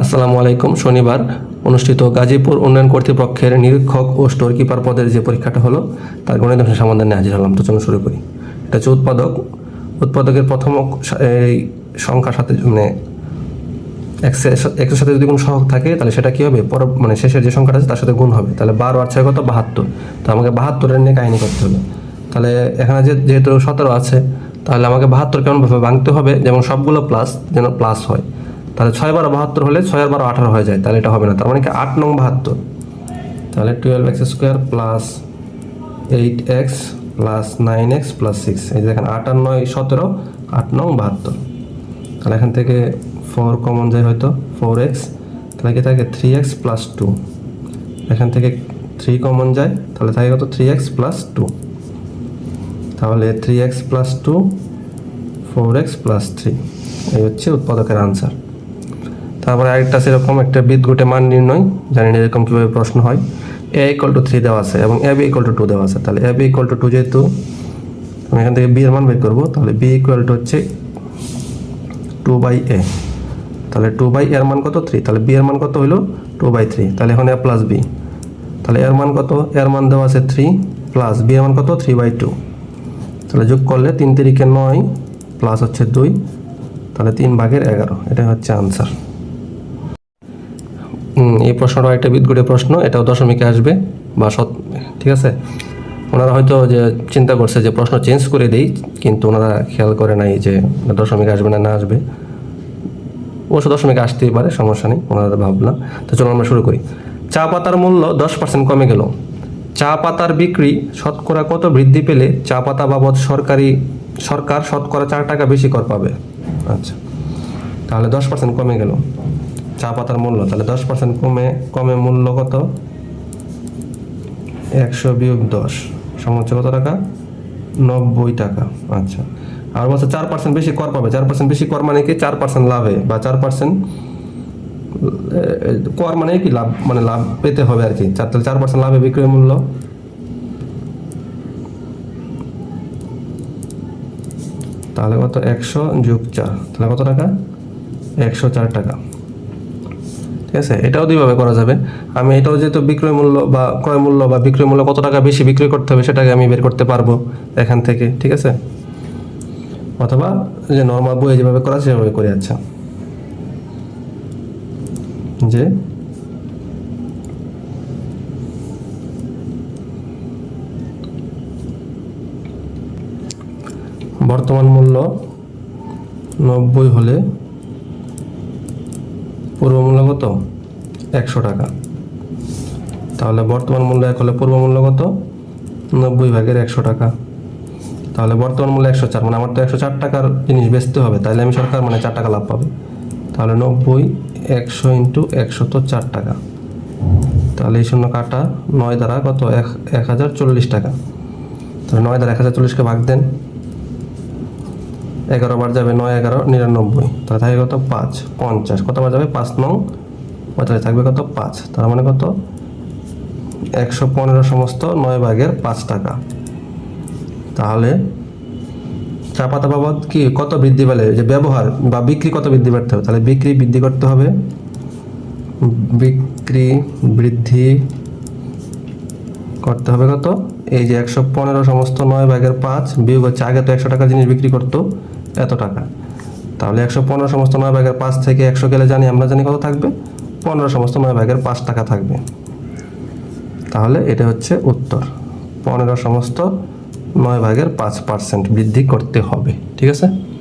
আসসালামু আলাইকুম। শনিবার অনুষ্ঠিত গাজীপুর উন্নয়ন কর্তৃপক্ষের নিরীক্ষক ও স্টোর কিপার পদের যে পরীক্ষাটা হলো, তার গণিত অংশের সমাধানে হাজির হলাম। তো চলুন শুরু করি। এটা হচ্ছে উৎপাদক। উৎপাদকের প্রথম এই সংখ্যার সাথে মানে এক্সের সাথে যদি কোনো সহগ থাকে, তাহলে সেটা কী হবে? পর মানে শেষের যে সংখ্যাটা আছে, তার সাথে গুণ হবে। তাহলে বারো আর ছয় কত? বাহাত্তর। তো আমাকে বাহাত্তরের নিয়ে কাহিনী করতে হবে। তাহলে এখানে যে যেহেতু সতেরো আছে, তাহলে আমাকে বাহাত্তর কেমনভাবে ভাঙতে হবে? যেমন সবগুলো প্লাস যেন প্লাস হয়। তাহলে ছয় বারো বাহাত্তর হলে ছয় বারো আঠারো হয়ে যায়, তাহলে এটা হবে না, তার মানে কি আট নং বাহাত্তর। তাহলে twelve x square plus eight x plus nine x plus six এই যে দেখেন আট আর নয় সতেরো, আট নং বাহাত্তর। তাহলে এখান থেকে ফোর কমন যায় হয়তো ফোর এক্স তাহলে কি থাকে থ্রি এক্স প্লাস টু এখান থেকে থ্রি কমন যায়, তাহলে থাকে কত? থ্রি এক্স প্লাস টু তাহলে three x plus two four x plus three এই হচ্ছে উৎপাদকের আনসার তারপরে আরেকটা সেরকম একটা বিদ্যুটে মান নির্ণয়, জানি না এরকম কীভাবে প্রশ্ন হয়। এ ইকুয়াল টু থ্রি দেওয়া আছে এবং a b equal to two দেওয়া আছে। তাহলে a b equal to two যেহেতু, আমি এখান থেকে বি এর মান বের করব। তাহলে বি ইকুয়াল টু হচ্ছে টু বাই এ তাহলে টু বাই এর মান কত? থ্রি তাহলে বি এর মান কত হলো টু বাই থ্রি তাহলে এখন এ প্লাস বি তাহলে এর মান কত? এর মান দেওয়া আছে থ্রি প্লাস বি এর মান কত? থ্রি বাই টু তাহলে যোগ করলে তিন তিরিকে নয় প্লাস হচ্ছে দুই। তাহলে তিন ভাগের এগারো। এটাই হচ্ছে আনসার এই প্রশ্নটা একটা বিদ্যুটের প্রশ্ন, এটাও দশমিকে আসবে বা সৎ, ঠিক আছে? ওনারা হয়তো যে চিন্তা করছে যে প্রশ্ন চেঞ্জ করে দেই, কিন্তু ওনারা খেয়াল করে নাই যে দশমিক আসবে না না আসবে। অবশ্য দশমিক আসতেই পারে, সমস্যা নেই, ওনারা ভাবলাম। তো চলো আমরা শুরু করি। চা পাতার মূল্য দশ পার্সেন্ট কমে গেল। চা পাতার বিক্রি, শতকরা কত বৃদ্ধি পেলে চা পাতা বাবদ সরকারি, সরকার শতকরা চার টাকা বেশি কর পাবে? আচ্ছা তাহলে দশ পার্সেন্ট কমে গেল। চা পাতার মূল্য, তাহলে দশ পার্সেন্ট কমে কমে মূল্য কত? একশো বিয়োগ দশ সমান কত টাকা? নব্বই টাকা আচ্ছা। আর বলছে চার পার্সেন্ট বেশি কর পাবে, চার পার্সেন্ট বেশি কর মানে কি? চার পার্সেন্ট লাভে, বা চার পার্সেন্ট কর মানে কি? লাভ মানে লাভ পেতে হবে আর কি। চার, তাহলে চার পার্সেন্ট লাভে বিক্রয় মূল্য। তাহলে কত? একশো যোগ চার, তাহলে কত টাকা? একশো চার টাকা। ঠিক আছে? এটাও দুইভাবে করা যাবে। আমি এটাও যেহেতু বিক্রয় মূল্য বা ক্রয় মূল্য বা বিক্রয় মূল্য কত টাকা বেশি বিক্রি করতে হবে সেটাকে আমি বের করতে পারব এখান থেকে, ঠিক আছে? অথবা যে নর্মাল বইয়ে যেভাবে করা সেভাবে করে আচ্ছা। যে বর্তমান মূল্য নব্বই হলে পূর্ব মূল্য কত? একশো টাকা। তাহলে বর্তমান মূল্য এক হলে পূর্ব মূল্য কত? নব্বই ভাগের একশো টাকা। তাহলে বর্তমান মূল্য একশো চার মানে আমার তো একশো চার টাকার জিনিস বেচতে হবে তাহলে আমি সরকার মানে চার টাকা লাভ পাবে। তাহলে নব্বই একশো ইন্টু একশো তো চার টাকা। তাহলে এই শূন্য কাটা নয় দ্বারা কত? এক এক হাজার চল্লিশ টাকা। তাহলে নয় দ্বারা এক হাজার চল্লিশকে ভাগ দেন। এগারো বার যাবে নয়, এগারো, নিরানব্বই। তাহলে থাকে কত? পাঁচ, পঞ্চাশ। কত বার যাবে? পাঁচ, নং। পঁয়তাল্লিশ। থাকবে কত? পাঁচ। তার মানে কত? একশো পনেরো সমস্ত নয় ভাগের পাঁচ টাকা। তাহলে চা পাতা বাবদ কি? কত বৃদ্ধি পেলে? যে ব্যবহার বা বিক্রি কত বৃদ্ধি করতে হবে? তাহলে বিক্রি বৃদ্ধি করতে হবে। বিক্রি বৃদ্ধি করতে হবে কত? এই যে একশো পনেরো সমস্ত নয় ভাগের পাঁচ বিয়োগ হচ্ছে আগে তো একশো টাকার জিনিস বিক্রি করতো। এত টাকা। তাহলে একশো পনেরো সমস্ত নয় ভাগের পাঁচ থেকে একশো গেলে জানি আমরা জানি কত থাকবে? পনেরো সমস্ত নয় ভাগের পাঁচ টাকা থাকবে। তাহলে এটা হচ্ছে উত্তর। পনেরো সমস্ত নয় ভাগের পাঁচ পার্সেন্ট বৃদ্ধি করতে হবে, ঠিক আছে?